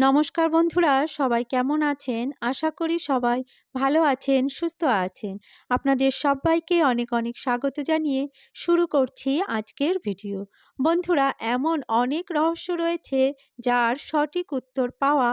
নমস্কার বন্ধুরা, সবাই কেমন আছেন? আশা করি সবাই ভালো আছেন, সুস্থ আছেন। আপনাদের সবাইকে অনেক অনেক স্বাগত জানিয়ে শুরু করছি আজকের ভিডিও। বন্ধুরা, এমন অনেক রহস্য রয়েছে যার সঠিক উত্তর পাওয়া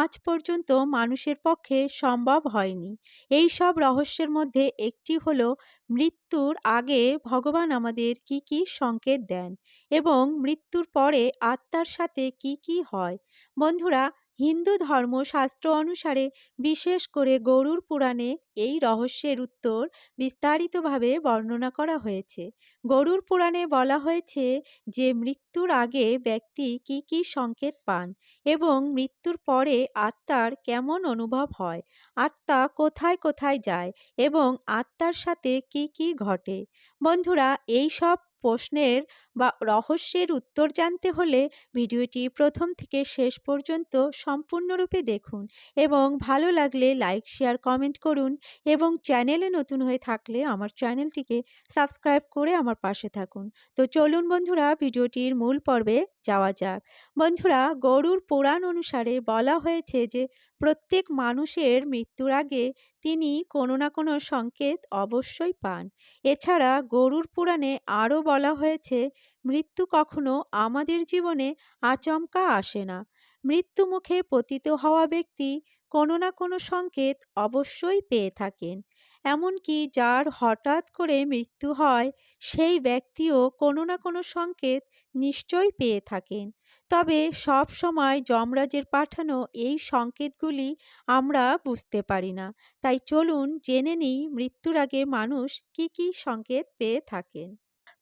আজ পর্যন্ত মানুষের পক্ষে সম্ভব হয়নি। এই সব রহস্যের মধ্যে একটি হলো, মৃত্যুর আগে ভগবান আমাদের কি কি সংকেত দেন এবং মৃত্যুর পরে আত্মার সাথে কি কি হয়? বন্ধুরা হিন্দু ধর্মশাস্ত্র অনুসারে বিশেষ করে গরুর পুরাণে এই রহস্যের উত্তর বিস্তারিতভাবে বর্ণনা করা হয়েছে। গরুর পুরাণে বলা হয়েছে যে মৃত্যুর আগে ব্যক্তি কি কি সংকেত পান এবং মৃত্যুর পরে আত্মার কেমন অনুভব হয়, আত্মা কোথায় কোথায় যায় এবং আত্মার সাথে কি কি ঘটে। বন্ধুরা, এই সব প্রশ্নের বা রহস্যের উত্তর জানতে হলে ভিডিওটি প্রথম থেকে শেষ পর্যন্ত সম্পূর্ণরূপে দেখুন এবং ভালো লাগলে লাইক, শেয়ার, কমেন্ট করুন এবং চ্যানেলে নতুন হয়ে থাকলে আমার চ্যানেলটিকে সাবস্ক্রাইব করে আমার পাশে থাকুন। তো চলুন বন্ধুরা, ভিডিওটির মূল পর্বে যাওয়া যাক। বন্ধুরা, গরুর পুরাণ অনুসারে বলা হয়েছে যে, প্রত্যেক মানুষের মৃত্যুর আগে তিনি কোনো না কোনো সংকেত অবশ্যই পান। এছাড়া গরুর পুরাণে আরও বলা হয়েছে, মৃত্যু কখনো আমাদের জীবনে আচমকা আসে না। মৃত্যু মুখে পতিত হওয়া ব্যক্তি কোনো না কোনো সংকেত অবশ্যই পেয়ে থাকেন। এমনকি যার হঠাৎ করে মৃত্যু হয়, সেই ব্যক্তিও কোনো না কোনো সংকেত নিশ্চয়ই পেয়ে থাকেন। তবে সব সময় যমরাজের পাঠানো এই সংকেতগুলি আমরা বুঝতে পারি না। তাই চলুন জেনে নিই মৃত্যুর আগে মানুষ কি কি সংকেত পেয়ে থাকেন।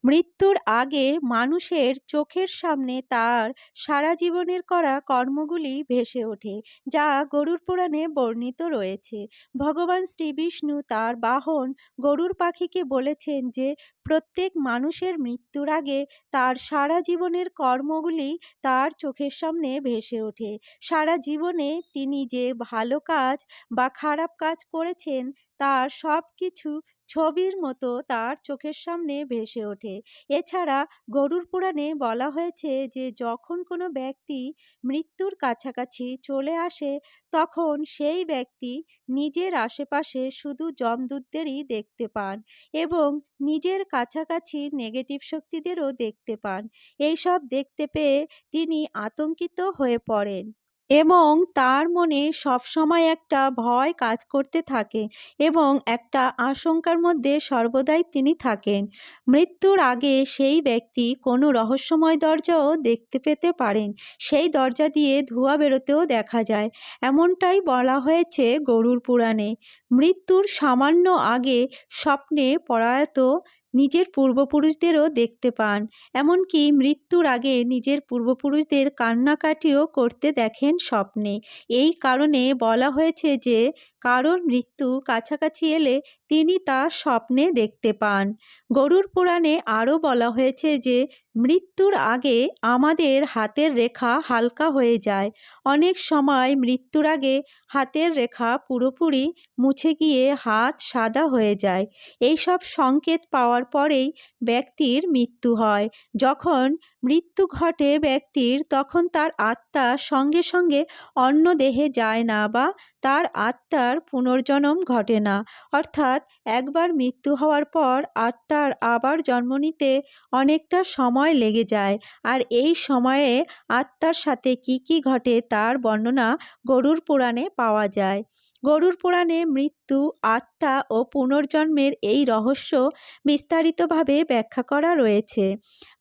মৃত্যুর আগে মানুষের চোখের সামনে তার সারা জীবনের করা কর্মগুলি ভেসে ওঠে, যা গরুর পুরাণে বর্ণিত রয়েছে। ভগবান শ্রী বিষ্ণু তার বাহন গরুর পাখিকে বলেছেন যে, প্রত্যেক মানুষের মৃত্যুর আগে তার সারা জীবনের কর্মগুলি তার চোখের সামনে ভেসে ওঠে। সারা জীবনে তিনি যে ভালো কাজ বা খারাপ কাজ করেছেন, তার সব কিছু ছবির মতো তার চোখের সামনে ভেসে ওঠে। এছাড়া গরুর পুরাণে বলা হয়েছে যে, যখন কোনো ব্যক্তি মৃত্যুর কাছাকাছি চলে আসে, তখন সেই ব্যক্তি নিজের আশেপাশে শুধু যমদূতদেরই দেখতে পান এবং নিজের কাছাকাছি নেগেটিভ শক্তিদেরও দেখতে পান। এইসব দেখতে পেয়ে তিনি আতঙ্কিত হয়ে পড়েন। এবং তার মনে সবসময় একটা ভয় কাজ করতে থাকে এবং একটা আশঙ্কার মধ্যে সর্বদাই তিনি থাকেন। মৃত্যুর আগে সেই ব্যক্তি কোনো রহস্যময় দরজাও দেখতে পেতে পারেন। সেই দরজা দিয়ে ধোঁয়া বেরোতেও দেখা যায়। এমনটাই বলা হয়েছে গরুর পুরাণে। মৃত্যুর সামান্য আগে স্বপ্নে পরায়ত নিজের পূর্বপুরুষদেরও দেখতে পান। এমনকি মৃত্যুর আগে নিজের পূর্বপুরুষদের কান্নাকাটিও করতে দেখেন স্বপ্নে। এই কারণে বলা হয়েছে যে কারোর মৃত্যু কাছাকাছি এলে তিনি তা স্বপ্নে দেখতে পান। গরুর পুরাণে আরও বলা হয়েছে যে, মৃত্যুর আগে আমাদের হাতের রেখা হালকা হয়ে যায়। অনেক সময় মৃত্যুর আগে হাতের রেখা পুরোপুরি মুছে গিয়ে হাত সাদা হয়ে যায়। এইসব সংকেত পাওয়ার পরেই ব্যক্তির মৃত্যু হয়। যখন মৃত্যু ঘটে ব্যক্তির, তখন তার আত্মা সঙ্গে সঙ্গে অন্য দেহে যায় না বা তার আত্মার পুনর্জন্ম ঘটে না। অর্থাৎ একবার মৃত্যু হওয়ার পর আত্মার আবার জন্ম নিতে অনেকটা সময় লেগে যায়। আর এই সময়ে আত্মার সাথে কি কি ঘটে তার বর্ণনা গরুর পুরাণে পাওয়া যায়। গরুর পুরাণে মৃত্যু, আত্মা ও পুনর্জন্মের এই রহস্য বিস্তারিতভাবে ব্যাখ্যা করা রয়েছে।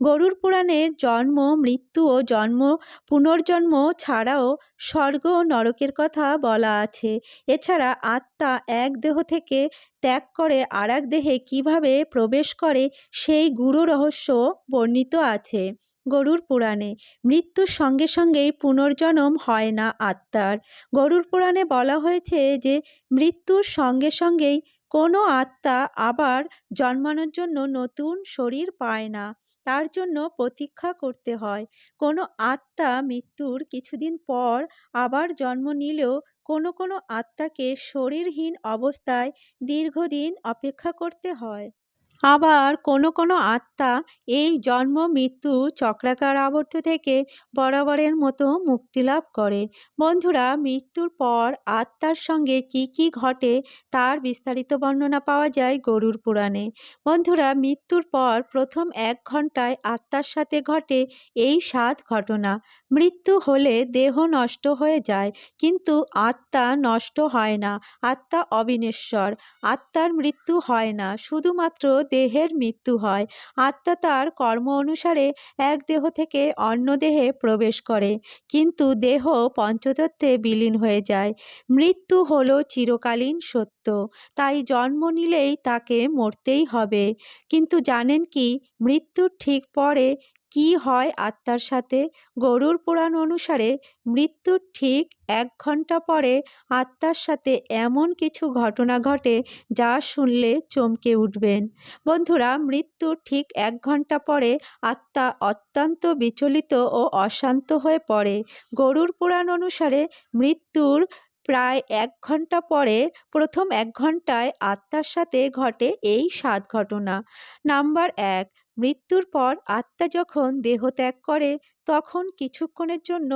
গরুর পুরাণের জন্ম, মৃত্যু ও জন্ম, পুনর্জন্ম ছাড়াও স্বর্গ ও নরকের কথা বলা আছে। এছাড়া আত্মা এক দেহ থেকে ত্যাগ করে আর এক দেহে কীভাবে প্রবেশ করে সেই গুরু রহস্য বর্ণিত আছে গরুর পুরাণে। মৃত্যুর সঙ্গে সঙ্গেই পুনর্জন্ম হয় না আত্মার। গরুর পুরাণে বলা হয়েছে যে, মৃত্যুর সঙ্গে সঙ্গেই কোনো আত্মা আবার জন্মানোর জন্য নতুন শরীর পায় না, তার জন্য প্রতীক্ষা করতে হয়। কোনো আত্মা মৃত্যুর কিছুদিন পর আবার জন্ম নিলেও কোনো কোনো আত্মাকে শরীরহীন অবস্থায় দীর্ঘদিন অপেক্ষা করতে হয়। আবার কোনো কোনো আত্মা এই জন্ম, মৃত্যু, চক্রাকার আবর্ত থেকে বরাবরের মতো মুক্তি লাভ করে। বন্ধুরা, মৃত্যুর পর আত্মার সঙ্গে কি কি ঘটে তার বিস্তারিত বর্ণনা পাওয়া যায় গরুর পুরাণে। বন্ধুরা, মৃত্যুর পর প্রথম এক ঘন্টায় আত্মার সাথে ঘটে এই সাত ঘটনা। মৃত্যু হলে দেহ নষ্ট হয়ে যায়, কিন্তু আত্মা নষ্ট হয় না। আত্মা অবিনেশ্বর। আত্মার মৃত্যু হয় না, শুধুমাত্র দেহের মৃত্যু হয়। আত্মা তার কর্ম অনুসারে এক দেহ থেকে অন্য দেহে প্রবেশ করে। কিন্তু দেহ পঞ্চতত্ত্বে বিলীন হয়ে যায়। মৃত্যু হল চিরকালীন সত্য। তাই জন্ম নিলেই তাকে মরতেই হবে। কিন্তু জানেন কি, মৃত্যুর ঠিক পরে কি হয় আত্মার সাথে? গরুর পুরাণ অনুসারে মৃত্যুর ঠিক এক ঘণ্টা পরে আত্মার সাথে এমন কিছু ঘটনা ঘটে যা শুনলে চমকে উঠবেন। বন্ধুরা মৃত্যুর ঠিক এক ঘণ্টা পরে আত্মা অত্যন্ত বিচলিত ও অশান্ত হয়ে পড়ে। গরুর পুরাণ অনুসারে মৃত্যুর প্রায় এক ঘণ্টা পরে প্রথম এক ঘন্টায় আত্মার সাথে ঘটে এই সাত ঘটনা। নাম্বার এক মৃত্যুর পর আত্মা যখন দেহ ত্যাগ করে তখন কিছুক্ষণের জন্য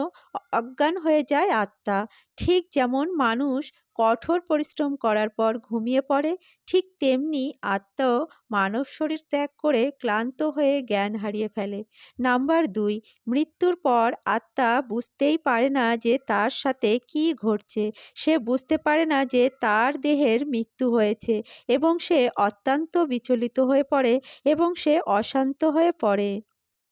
অজ্ঞান হয়ে যায় আত্মা। ঠিক যেমন মানুষ কঠোর পরিশ্রম করার পর ঘুমিয়ে পড়ে, ঠিক তেমনি আত্মাও মানব শরীর ত্যাগ করে ক্লান্ত হয়ে জ্ঞান হারিয়ে ফেলে। নাম্বার দুই, মৃত্যুর পর আত্মা বুঝতেই পারে না যে তার সাথে কি ঘটছে। সে বুঝতে পারে না যে তার দেহের মৃত্যু হয়েছে এবং সে অত্যন্ত বিচলিত হয়ে পড়ে এবং সে অশান্ত হয়ে পড়ে।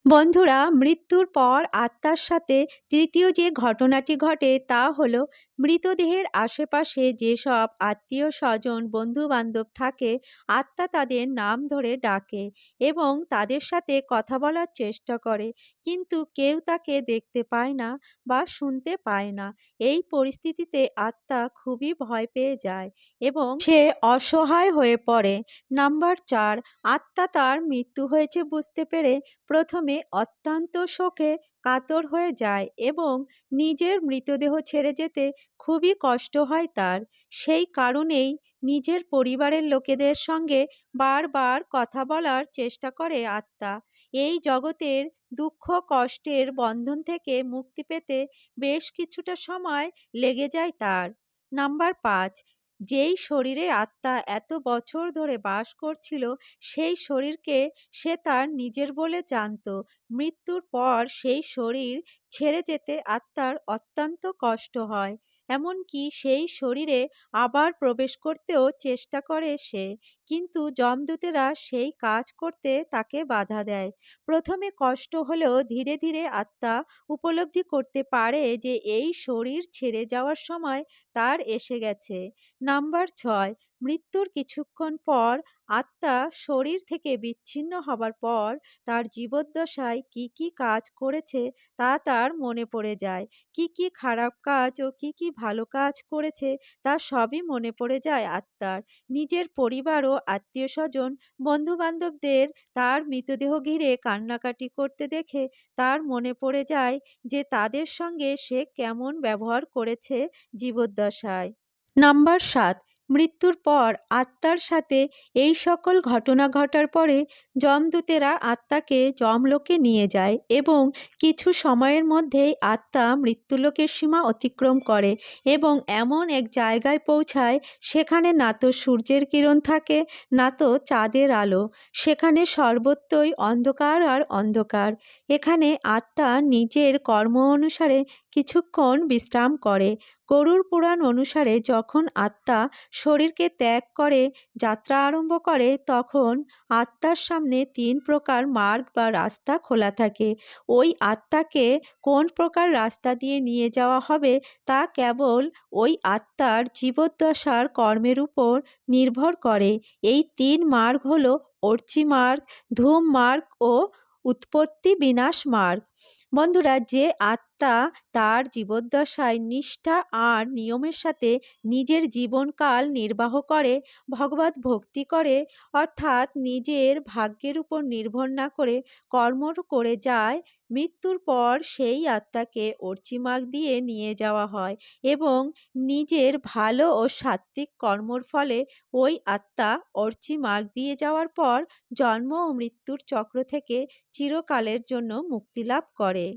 বন্ধুরা, মৃত্যুর পর আত্মার সাথে তৃতীয় যে ঘটনাটি ঘটে তা হলো মৃতদেহের আশেপাশে যেসব আত্মীয় স্বজন বন্ধু বান্ধব থাকে, আত্মা তাদের নাম ধরে ডাকে এবং তাদের সাথে কথা বলার চেষ্টা করে। কিন্তু কেউ তাকে দেখতে পায় না বা শুনতে পায় না। এই পরিস্থিতিতে আত্মা খুবই ভয় পেয়ে যায় এবং সে অসহায় হয়ে পড়ে। নাম্বার চার, আত্মা তার মৃত্যু হয়েছে বুঝতে পেরে প্রথমে অত্যন্ত শোকে কাতর হয়ে যায় এবং নিজের মৃতদেহ ছেড়ে যেতে খুবই কষ্ট হয় তার। সেই কারণেই নিজের পরিবারের লোকেদের সঙ্গে বারবার কথা বলার চেষ্টা করে আত্মা। এই জগতের দুঃখ, কষ্টের বন্ধন থেকে মুক্তি পেতে বেশ কিছুটা সময় লেগে যায় তার। নাম্বার পাঁচ যেই শরীরে আত্মা এত বছর ধরে বাস করছিল, সেই শরীরকে সে তার নিজের বলে জানত। মৃত্যুর পর সেই শরীর ছেড়ে যেতে আত্মার অত্যন্ত কষ্ট হয়। এমনকি সেই শরীরে আবার প্রবেশ করতেও চেষ্টা করে সে। কিন্তু যমদূতেরা সেই কাজ করতে তাকে বাধা দেয়। প্রথমে কষ্ট হলেও ধীরে ধীরে আত্মা উপলব্ধি করতে পারে যে, এই শরীর ছেড়ে যাওয়ার সময় তার এসে গেছে। নাম্বার ছয় মৃত্যুর কিছুক্ষণ পর আত্মা শরীর থেকে বিচ্ছিন্ন হবার পর তার জীবদ্দশায় কি কি কাজ করেছে তা তার মনে পড়ে যায়। কি কি খারাপ কাজ ও কি কি ভালো কাজ করেছে তা সবই মনে পড়ে যায় আত্মার। নিজের পরিবার ও আত্মীয় স্বজন বন্ধুবান্ধবদের তার মৃতদেহ ঘিরে কান্নাকাটি করতে দেখে তার মনে পড়ে যায় যে তাদের সঙ্গে সে কেমন ব্যবহার করেছে জীবদ্দশায়। নাম্বার সাত মৃত্যুর পর আত্মার সাথে এই সকল ঘটনা ঘটার পরে যমদূতেরা আত্মাকে যমলোকে নিয়ে যায় এবং কিছু সময়ের মধ্যেই আত্মা মৃত্যুলোকের সীমা অতিক্রম করে এবং এমন এক জায়গায় পৌঁছায় সেখানে না তো সূর্যের কিরণ থাকে না তো চাঁদের আলো। সেখানে সর্বত্রই অন্ধকার আর অন্ধকার। এখানে আত্মা নিজের কর্ম অনুসারে কিছুক্ষণ বিশ্রাম করে। গরুর পুরাণ অনুসারে যখন আত্মা শরীরকে ত্যাগ করে, যাত্রা আরম্ভ করে, তখন আত্মার সামনে তিন প্রকার মার্গ বা রাস্তা খোলা থাকে। ওই আত্মাকে কোন প্রকার রাস্তা দিয়ে নিয়ে যাওয়া হবে তা কেবল ওই আত্মার জীবদ্দশার কর্মের উপর নির্ভর করে। এই তিন মার্গ হল অর্চি মার্গ, ধূম মার্গ ও উৎপত্তি বিনাশ মার্গ। বন্ধুরা, যে আত্মা তার জীবদ্দশায় নিষ্ঠা আর নিয়মের সাথে নিজের জীবনকাল নির্বাহ করে, ভগবত ভক্তি করে, অর্থাৎ নিজের ভাগ্যের উপর নির্ভর না করে কর্ম করে যায়, মৃত্যুর পর সেই আত্মাকে অর্চিমাগ দিয়ে নিয়ে যাওয়া হয় এবং নিজের ভালো ও সাত্ত্বিক কর্মর ফলে ওই আত্মা অর্চিমাগ দিয়ে যাওয়ার পর জন্ম ও মৃত্যুর চক্র থেকে চিরকালের জন্য মুক্তি লাভ করে।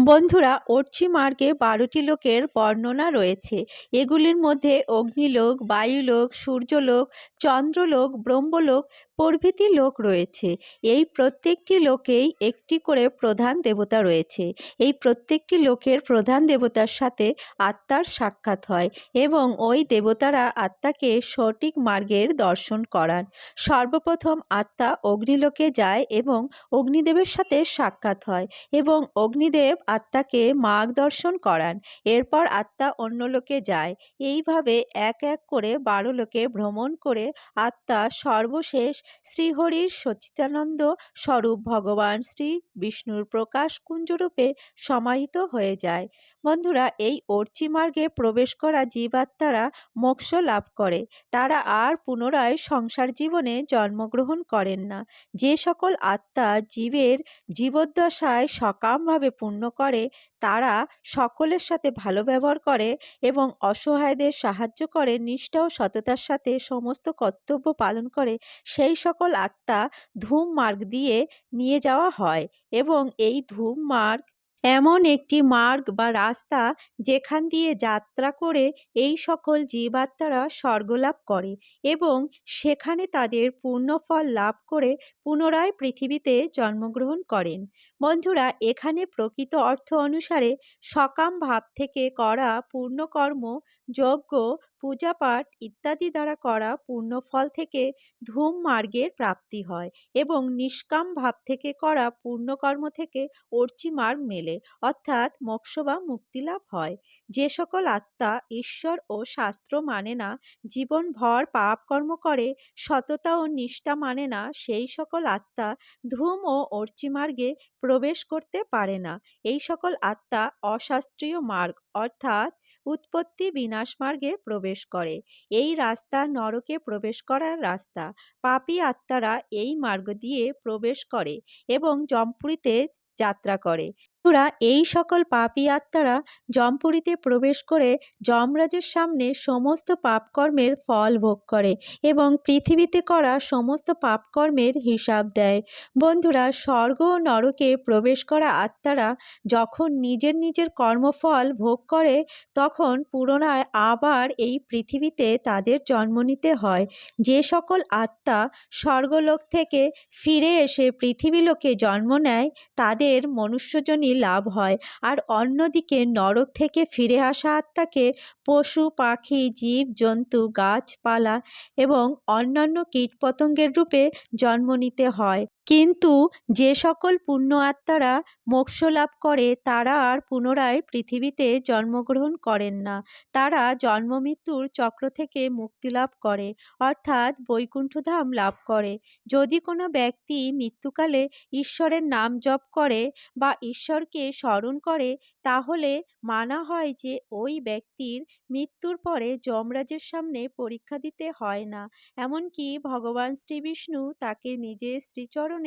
বন্ধুরা, অর্চি মার্গে বারোটি লোকের বর্ণনা রয়েছে। এগুলির মধ্যে অগ্নিলোক, বায়ুলোক, সূর্যলোক, চন্দ্রলোক, ব্রহ্মলোক প্রভৃতি লোক রয়েছে। এই প্রত্যেকটি লোকেই একটি করে প্রধান দেবতা রয়েছে। এই প্রত্যেকটি লোকের প্রধান দেবতার সাথে আত্মার সাক্ষাৎ হয় এবং ওই দেবতারা আত্মাকে সঠিক মার্গের দর্শন করান। সর্বপ্রথম আত্মা অগ্নিলোকে যায় এবং অগ্নিদেবের সাথে সাক্ষাৎ হয় এবং অগ্নিদেব আত্মাকে মার্গদর্শন করান। এরপর আত্মা অন্য লোকে যায়। এইভাবে এক এক করে বারো লোকে ভ্রমণ করে আত্মা সর্বশেষ শ্রীহরির সচিতানন্দ স্বরূপ ভগবান শ্রী বিষ্ণুর প্রকাশ কুঞ্জরূপে সমাহিত হয়ে যায়। বন্ধুরা, এই অর্চি মার্গে প্রবেশ করা জীবাত্মারা মোক্ষ লাভ করে। তারা আর পুনরায় সংসার জীবনে জন্মগ্রহণ করেন না। যে সকল আত্মা জীবের জীবদ্দশায় সকামভাবে পূর্ণ করে, তারা সকলের সাথে ভালো ব্যবহার করে এবং অসহায়দের সাহায্য করে, নিষ্ঠা ও সততার সাথে সমস্ত কর্তব্য পালন করে, সেই সকল আত্মা ধূম মার্গ দিয়ে নিয়ে যাওয়া হয় এবং এই ধূম মার্গ এমন একটি মার্গ বা রাস্তা যেখান দিয়ে যাত্রা করে এই সকল জীবাত্মারা স্বর্গলাভ করে এবং সেখানে তাদের পূর্ণফল লাভ করে পুনরায় পৃথিবীতে জন্মগ্রহণ করেন। বন্ধুরা, এখানে প্রকৃত অর্থ অনুসারে সকাম ভাব থেকে করা পূর্ণকর্ম, যজ্ঞ পূজাপাঠ ইত্যাদি দ্বারা করা পূর্ণফল থেকে ধূম মার্গের প্রাপ্তি হয় এবং নিষ্কাম ভাব থেকে করা পূর্ণকর্ম থেকে অর্চি মার্গ মেলে, অর্থাৎ মোক্ষ বা মুক্তিলাভ হয়। যে সকল আত্মা ঈশ্বর ও শাস্ত্র মানে না, জীবনভর পাপ কর্ম করে, সততা ও নিষ্ঠা মানে না, সেই সকল আত্মা ধূম ও অর্চি মার্গে প্রবেশ করতে পারে না। এই সকল আত্মা অশাস্ত্রীয় মার্গ, অর্থাৎ উৎপত্তি বিনাশ মার্গে প্রবেশ করে। এই রাস্তা নরকে প্রবেশ করার রাস্তা। পাপি আত্মারা এই মার্গ দিয়ে প্রবেশ করে এবং জম্পুরিতে যাত্রা করে। বন্ধুরা এই সকল পাপী আত্মারা জমপুরীতে প্রবেশ করে যমরাজের সামনে সমস্ত পাপকর্মের ফল ভোগ করে এবং পৃথিবীতে করা সমস্ত পাপকর্মের হিসাব দেয়। বন্ধুরা, স্বর্গ ও নরকে প্রবেশ করা আত্মারা যখন নিজের নিজের কর্মফল ভোগ করে, তখন পুনরায় আবার এই পৃথিবীতে তাদের জন্ম নিতে হয়। যে সকল আত্মা স্বর্গলোক থেকে ফিরে এসে পৃথিবীলোকে জন্ম নেয়, তাদের মনুষ্যজনী লাভ হয়। আর অন্যদিকে নরক থেকে ফিরে আসা আত্মাকে পশু, পাখি, জীব, জন্তু, গাছপালা এবং অন্যান্য কীটপতঙ্গের রূপে জন্ম নিতে হয়। কিন্তু যে সকল পুণ্য আত্মারা মোক্ষ লাভ করে, তারা আর পুনরায় পৃথিবীতে জন্মগ্রহণ করেন না। তারা জন্ম মৃত্যুর চক্র থেকে মুক্তি লাভ করে, অর্থাৎ বৈকুণ্ঠধাম লাভ করে। যদি কোনো ব্যক্তি মৃত্যুকালে ঈশ্বরের নাম জপ করে বা ঈশ্বরকে স্মরণ করে, তাহলে মানা হয় যে ওই ব্যক্তির মৃত্যুর পরে যমরাজের সামনে পরীক্ষা দিতে হয় না। এমনকি ভগবান শ্রী বিষ্ণু তাকে নিজের শ্রীচরণে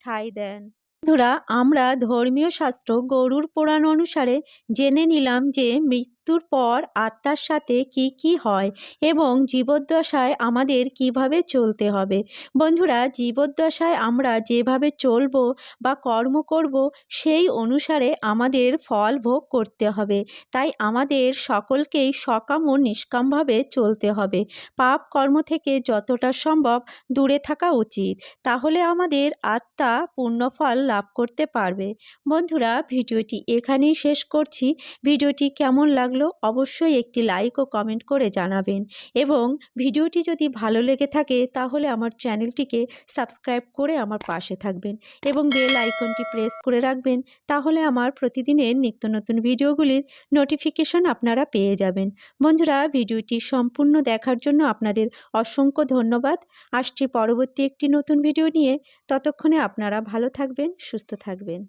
ঠাঁই দেন বন্ধুরা, আমরা ধর্মীয় শাস্ত্র গরুর পুরাণ অনুসারে জেনে নিলাম যে মৃত্যুর পর আত্মার সাথে কি কি হয় এবং জীবদ্দশায় আমাদের কীভাবে চলতে হবে। বন্ধুরা, জীবদ্দশায় আমরা যেভাবে চলব বা কর্ম করব, সেই অনুসারে আমাদের ফল ভোগ করতে হবে। তাই আমাদের সকলকেই সকাম ও নিষ্কামভাবে চলতে হবে। পাপ কর্ম থেকে যতটা সম্ভব দূরে থাকা উচিত। তাহলে আমাদের আত্মা পূর্ণফল লাভ করতে পারবে। বন্ধুরা, ভিডিওটি এখানেই শেষ করছি। ভিডিওটি কেমন লাগল অবশ্যই একটি লাইক ও কমেন্ট করে জানাবেন। এবং ভিডিওটি যদি ভালো লেগে থাকে তাহলে আমার চ্যানেলটিকে সাবস্ক্রাইব করে আমার পাশে থাকবেন। এবং বেল আইকনটি প্রেস করে রাখবেন। তাহলে আমার প্রতিদিনের নিত্য নতুন ভিডিওগুলির নোটিফিকেশন আপনারা পেয়ে যাবেন। বন্ধুরা, ভিডিওটি সম্পূর্ণ দেখার জন্য আপনাদের অসংখ্য ধন্যবাদ। আসছি পরবর্তী একটি নতুন ভিডিও নিয়ে। ততক্ষণে আপনারা ভালো থাকবেন। সুস্থ থাকবেন।